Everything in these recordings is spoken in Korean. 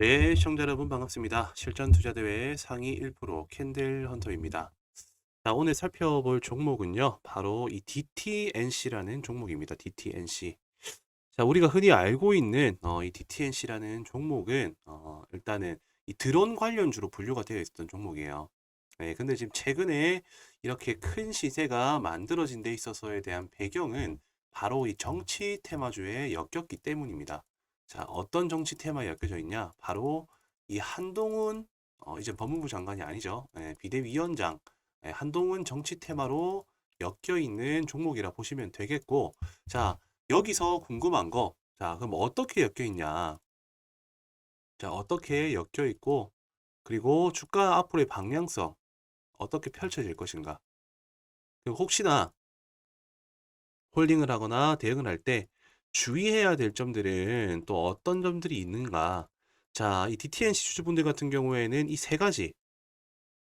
네, 시청자 여러분 반갑습니다. 실전 투자 대회 상위 1% 캔들 헌터입니다. 자, 오늘 살펴볼 종목은요. 바로 이 DTNC라는 종목입니다. DTNC. 자, 우리가 흔히 알고 있는 어, 이 DTNC라는 종목은 어, 일단은 이 드론 관련주로 분류가 되어 있었던 종목이에요. 네, 근데 지금 최근에 이렇게 큰 시세가 만들어진 데 있어서에 대한 배경은 바로 이 정치 테마주에 엮였기 때문입니다. 자, 어떤 정치 테마에 엮여져 있냐? 바로 이 한동훈, 어, 이제 법무부 장관이 아니죠. 예, 비대위원장, 예, 한동훈 정치 테마로 엮여 있는 종목이라 보시면 되겠고, 자, 여기서 궁금한 거, 자, 그럼 어떻게 엮여 있냐? 자, 어떻게 엮여 있고, 그리고 주가 앞으로의 방향성, 어떻게 펼쳐질 것인가? 그리고 혹시나 홀딩을 하거나 대응을 할 때 주의해야 될 점들은 또 어떤 점들이 있는가? 자, 이 DTNC 주주분들 같은 경우에는 이 세 가지.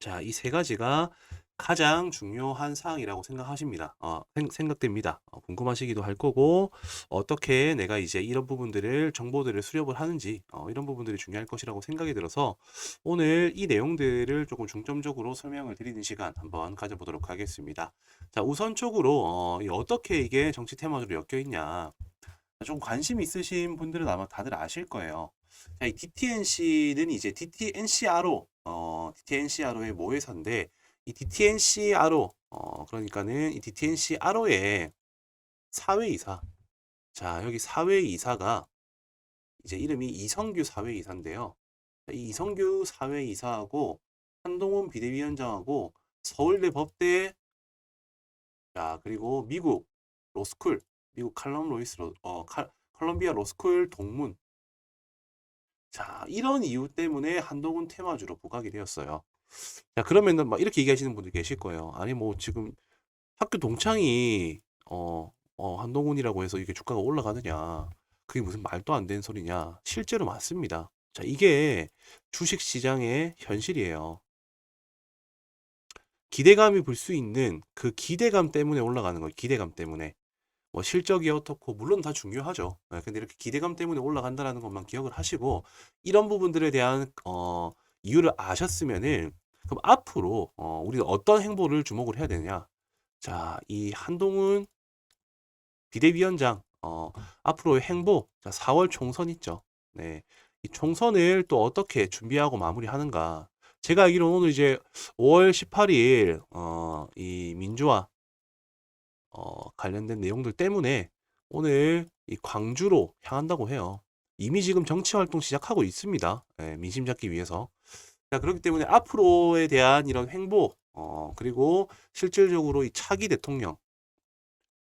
자, 이 세 가지가 가장 중요한 사항이라고 생각하십니다. 어, 생, 생각됩니다. 어, 궁금하시기도 할 거고, 어떻게 내가 이제 이런 부분들을, 정보들을 수렵을 하는지, 어, 이런 부분들이 중요할 것이라고 생각이 들어서, 오늘 이 내용들을 조금 중점적으로 설명을 드리는 시간 한번 가져보도록 하겠습니다. 자, 우선적으로, 어, 이 어떻게 이게 정치 테마주로 엮여 있냐. 좀 관심 있으신 분들은 아마 다들 아실 거예요. 자, 이 DTNC는 이제 DTNCRO, 어, DTNCRO의 모회사인데, 이 DTNCRO, 어, 그러니까는 이 DTNCRO의 사회이사. 자, 여기 사회이사가 이제 이름이 이성규 사회이사인데요. 이 이성규 사회이사하고 한동훈 비대위원장하고 서울대 법대, 자, 그리고 미국 로스쿨, 미국 칼럼 로이스 로, 어, 칼, 컬럼비아 로스쿨 동문. 자, 이런 이유 때문에 한동훈 테마주로 부각이 되었어요. 자, 그러면은 막 이렇게 얘기하시는 분들 계실 거예요. 아니, 뭐 지금 학교 동창이 어, 어, 한동훈이라고 해서 이게 주가가 올라가느냐. 그게 무슨 말도 안 되는 소리냐. 실제로 맞습니다. 자, 이게 주식 시장의 현실이에요. 기대감이 불 수 있는 그 기대감 때문에 올라가는 거예요. 기대감 때문에. 뭐 실적이 어떻고 물론 다 중요하죠. 예, 근데 이렇게 기대감 때문에 올라간다라는 것만 기억을 하시고 이런 부분들에 대한 어, 이유를 아셨으면은 그럼 앞으로 어, 우리가 어떤 행보를 주목을 해야 되느냐? 자, 이 한동훈 비대위원장 어, 앞으로의 행보, 자, 4월 총선 있죠. 네, 이 총선을 또 어떻게 준비하고 마무리하는가? 제가 알기로는 오늘 이제 5월 18일 어, 이 민주화 어, 관련된 내용들 때문에 오늘 이 광주로 향한다고 해요. 이미 지금 정치 활동 시작하고 있습니다. 예, 민심 잡기 위해서. 자, 그렇기 때문에 앞으로에 대한 이런 행보, 어, 그리고 실질적으로 이 차기 대통령,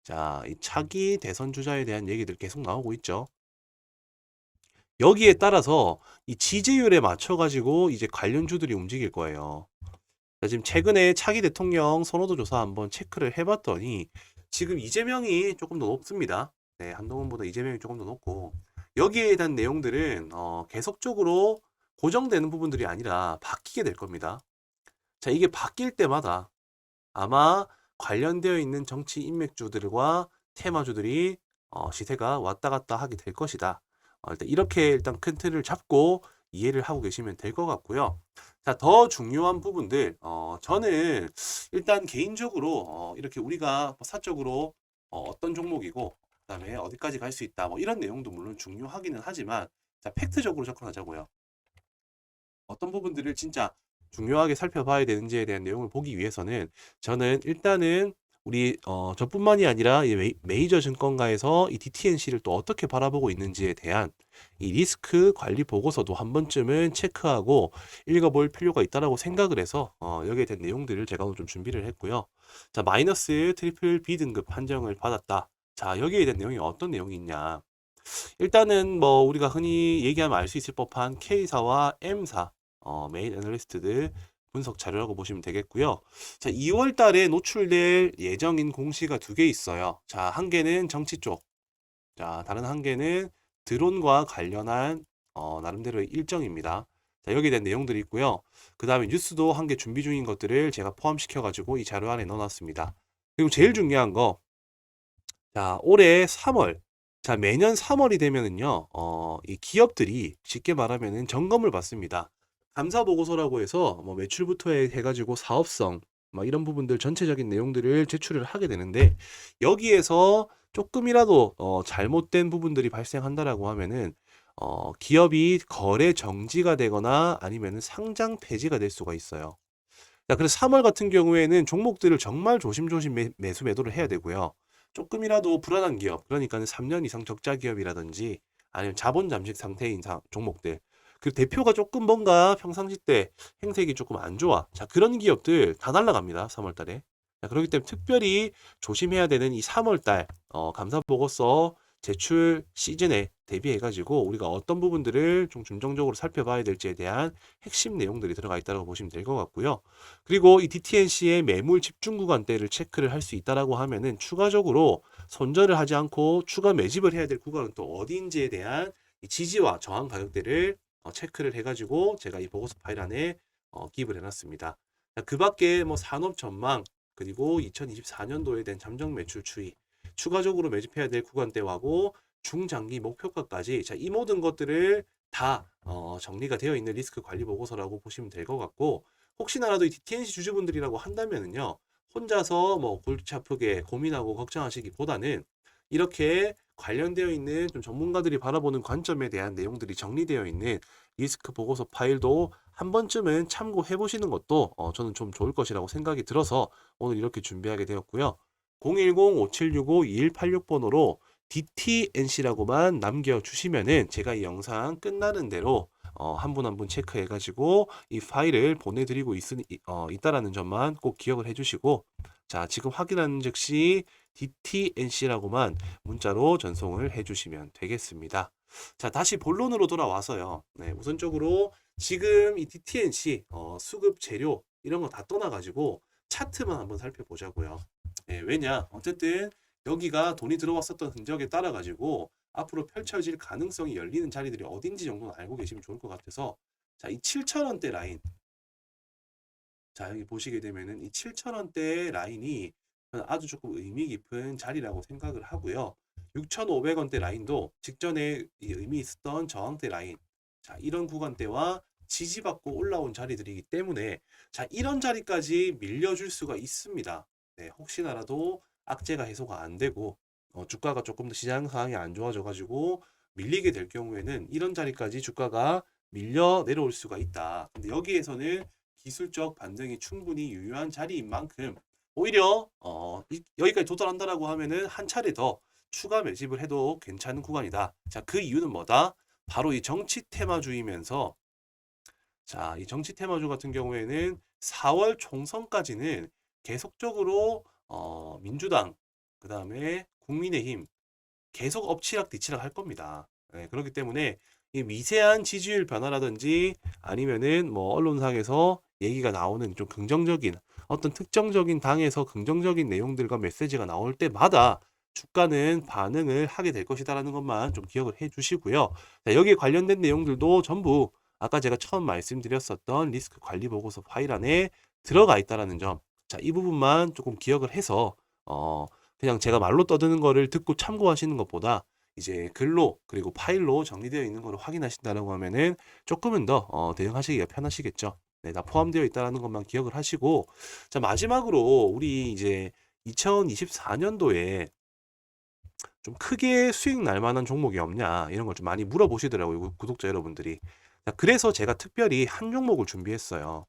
자, 이 차기 대선 주자에 대한 얘기들 계속 나오고 있죠. 여기에 따라서 이 지지율에 맞춰가지고 이제 관련주들이 움직일 거예요. 자, 지금 최근에 차기 대통령 선호도 조사 한번 체크를 해봤더니 지금 이재명이 조금 더 높습니다. 네, 한동훈보다 이재명이 조금 더 높고 여기에 대한 내용들은 어, 계속적으로 고정되는 부분들이 아니라 바뀌게 될 겁니다. 자, 이게 바뀔 때마다 아마 관련되어 있는 정치 인맥주들과 테마주들이 어, 시세가 왔다 갔다 하게 될 것이다. 어, 일단 이렇게 일단 큰 틀을 잡고 이해를 하고 계시면 될 것 같고요. 자, 더 중요한 부분들, 어, 저는 일단 개인적으로 어, 이렇게 우리가 뭐 사적으로 어, 떤 종목이고, 그 다음에 어디까지 갈 수 있다, 뭐 이런 내용도 물론 중요하기는 하지만, 자, 팩트적으로 접근하자고요. 어떤 부분들을 진짜 중요하게 살펴봐야 되는지에 대한 내용을 보기 위해서는 저는 일단은 우리 어, 저뿐만이 아니라 이 메이, 메이저 증권가에서 이 DTNC를 또 어떻게 바라보고 있는지에 대한 이 리스크 관리 보고서도 한 번쯤은 체크하고 읽어볼 필요가 있다라고 생각을 해서 어, 여기에 대한 내용들을 제가 오늘 좀 준비를 했고요. 자, 마이너스 트리플 B 등급 판정을 받았다. 자, 여기에 대한 내용이 어떤 내용이 있냐? 일단은 뭐 우리가 흔히 얘기하면 알 수 있을 법한 K사와 M사 어, 메인 애널리스트들 분석 자료라고 보시면 되겠고요. 자, 2월 달에 노출될 예정인 공시가 두 개 있어요. 자, 한 개는 정치 쪽. 자, 다른 한 개는 드론과 관련한 어, 나름대로의 일정입니다. 자, 여기에 대한 내용들이 있고요. 그 다음에 뉴스도 한 개 준비 중인 것들을 제가 포함시켜가지고 이 자료 안에 넣어놨습니다. 그리고 제일 중요한 거, 자, 올해 3월, 자, 매년 3월이 되면은요, 어, 이 기업들이 쉽게 말하면은 점검을 받습니다. 감사 보고서라고 해서 뭐 매출부터 해, 해가지고 사업성, 막 이런 부분들 전체적인 내용들을 제출을 하게 되는데 여기에서 조금이라도 어, 잘못된 부분들이 발생한다라고 하면은 어, 기업이 거래 정지가 되거나 아니면은 상장 폐지가 될 수가 있어요. 자, 그래서 3월 같은 경우에는 종목들을 정말 조심조심 매, 매수 매도를 해야 되고요. 조금이라도 불안한 기업, 그러니까 는 3년 이상 적자 기업이라든지 아니면 자본 잠식 상태인 사- 종목들. 그 대표가 조금 뭔가 평상시 때 행색이 조금 안 좋아. 자, 그런 기업들 다 날라갑니다. 3월 달에. 자, 그렇기 때문에 특별히 조심해야 되는 이 3월 달 어, 감사 보고서 제출 시즌에 대비해가지고 우리가 어떤 부분들을 좀 중점적으로 살펴봐야 될지에 대한 핵심 내용들이 들어가 있다고 보시면 될 것 같고요. 그리고 이 DTNC의 매물 집중 구간대를 체크를 할 수 있다라고 하면은 추가적으로 손절을 하지 않고 추가 매집을 해야 될 구간은 또 어디인지에 대한 이 지지와 저항 가격대를 어, 체크를 해가지고 제가 이 보고서 파일 안에 어, 기입을 해놨습니다. 자, 그 밖에 뭐 산업 전망 그리고 2024년도에 대한 잠정 매출 추이 추가적으로 매집해야 될 구간대하고 중장기 목표가까지 자, 이 모든 것들을 다 어, 정리가 되어 있는 리스크 관리 보고서라고 보시면 될 것 같고 혹시나라도 이 DTNC 주주분들이라고 한다면은요 혼자서 뭐 골치 아프게 고민하고 걱정하시기보다는 이렇게 관련되어 있는 좀 전문가들이 바라보는 관점에 대한 내용들이 정리되어 있는 리스크 보고서 파일도 한 번쯤은 참고해 보시는 것도 어, 저는 좀 좋을 것이라고 생각이 들어서 오늘 이렇게 준비하게 되었고요. 010-5765-2186번호로 DTNC라고만 남겨주시면은 제가 이 영상 끝나는 대로 어, 한분 한 분 체크해가지고 이 파일을 보내드리고 있, 어, 있다라는 점만 꼭 기억을 해주시고 자 지금 확인하는 즉시 DTNC라고만 문자로 전송을 해주시면 되겠습니다. 자 다시 본론으로 돌아와서요. 네, 우선적으로 지금 이 DTNC 어, 수급 재료 이런 거 다 떠나가지고 차트만 한번 살펴보자고요. 예, 왜냐? 어쨌든 여기가 돈이 들어왔었던 흔적에 따라 가지고 앞으로 펼쳐질 가능성이 열리는 자리들이 어딘지 정도는 알고 계시면 좋을 것 같아서 자, 이 7,000원대 라인 자, 여기 보시게 되면은 이 7,000원대 라인이 아주 조금 의미 깊은 자리라고 생각을 하고요. 6,500원대 라인도 직전에 이 의미 있었던 저항대 라인 자, 이런 구간대와 지지받고 올라온 자리들이기 때문에 자, 이런 자리까지 밀려줄 수가 있습니다. 네, 혹시나라도 악재가 해소가 안 되고 어, 주가가 조금 더 시장 상황이 안 좋아져 가지고 밀리게 될 경우에는 이런 자리까지 주가가 밀려 내려올 수가 있다. 근데 여기에서는 기술적 반등이 충분히 유효한 자리인 만큼 오히려 어, 이- 여기까지 도달한다라고 하면은 한 차례 더 추가 매집을 해도 괜찮은 구간이다. 자, 그 이유는 뭐다? 바로 이 정치 테마주이면서 자, 이 정치 테마주 같은 경우에는 4월 총선까지는 계속적으로 어, 민주당, 그 다음에 국민의힘 계속 엎치락 뒤치락 할 겁니다. 예, 그렇기 때문에 이 미세한 지지율 변화라든지 아니면은 뭐 언론상에서 얘기가 나오는 좀 긍정적인 어떤 특정적인 당에서 긍정적인 내용들과 메시지가 나올 때마다 주가는 반응을 하게 될 것이다라는 것만 좀 기억을 해 주시고요. 자, 여기에 관련된 내용들도 전부 아까 제가 처음 말씀드렸었던 리스크 관리 보고서 파일 안에 들어가 있다라는 점. 자, 이 부분만 조금 기억을 해서 어, 그냥 제가 말로 떠드는 거를 듣고 참고하시는 것보다 이제 글로 그리고 파일로 정리되어 있는 거를 확인하신다라고 하면은 조금은 더 어, 대응하시기가 편하시겠죠. 네, 다 포함되어 있다라는 것만 기억을 하시고 자, 마지막으로 우리 이제 2024년도에 좀 크게 수익 날 만한 종목이 없냐 이런 걸 좀 많이 물어보시더라고요 구- 구독자 여러분들이. 자, 그래서 제가 특별히 한 종목을 준비했어요.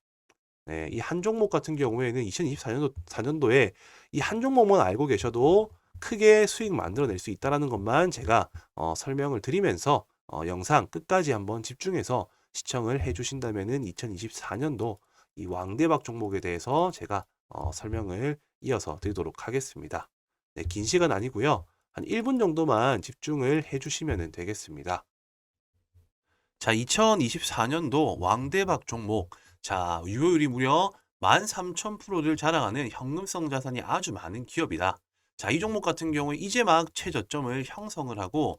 네, 이 한 종목 같은 경우에는 2024년도 4년도에 이 한 종목만 알고 계셔도 크게 수익 만들어낼 수 있다라는 것만 제가 어, 설명을 드리면서 어, 영상 끝까지 한번 집중해서 시청을 해주신다면은 2024년도 이 왕대박 종목에 대해서 제가 어, 설명을 이어서 드리도록 하겠습니다. 네, 긴 시간 아니고요. 한 1분 정도만 집중을 해주시면 되겠습니다. 자, 2024년도 왕대박 종목. 자, 유효율이 무려 13,000%를 자랑하는 현금성 자산이 아주 많은 기업이다. 자, 이 종목 같은 경우에 이제 막 최저점을 형성을 하고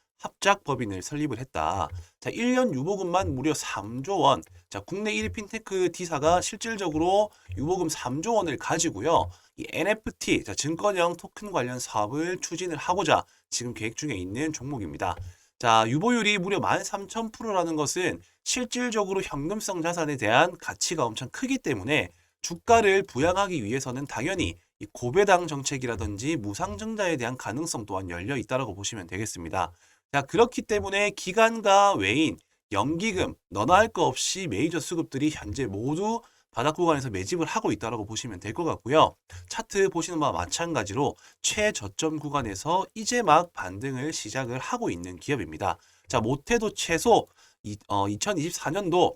합작 법인을 설립을 했다. 자, 1년 유보금만 무려 3조 원. 자, 국내 1위 핀테크 D사가 실질적으로 유보금 3조 원을 가지고요. 이 NFT, 자, 증권형 토큰 관련 사업을 추진을 하고자 지금 계획 중에 있는 종목입니다. 자, 유보율이 무려 13,000%라는 것은 실질적으로 현금성 자산에 대한 가치가 엄청 크기 때문에 주가를 부양하기 위해서는 당연히 이 고배당 정책이라든지 무상증자에 대한 가능성 또한 열려 있다고 보시면 되겠습니다. 자, 그렇기 때문에 기관과 외인, 연기금, 너나 할거 없이 메이저 수급들이 현재 모두 바닥 구간에서 매집을 하고 있다고 보시면 될 것 같고요. 차트 보시는 바와 마찬가지로 최저점 구간에서 이제 막 반등을 시작을 하고 있는 기업입니다. 자, 못해도 최소 이, 어, 2024년도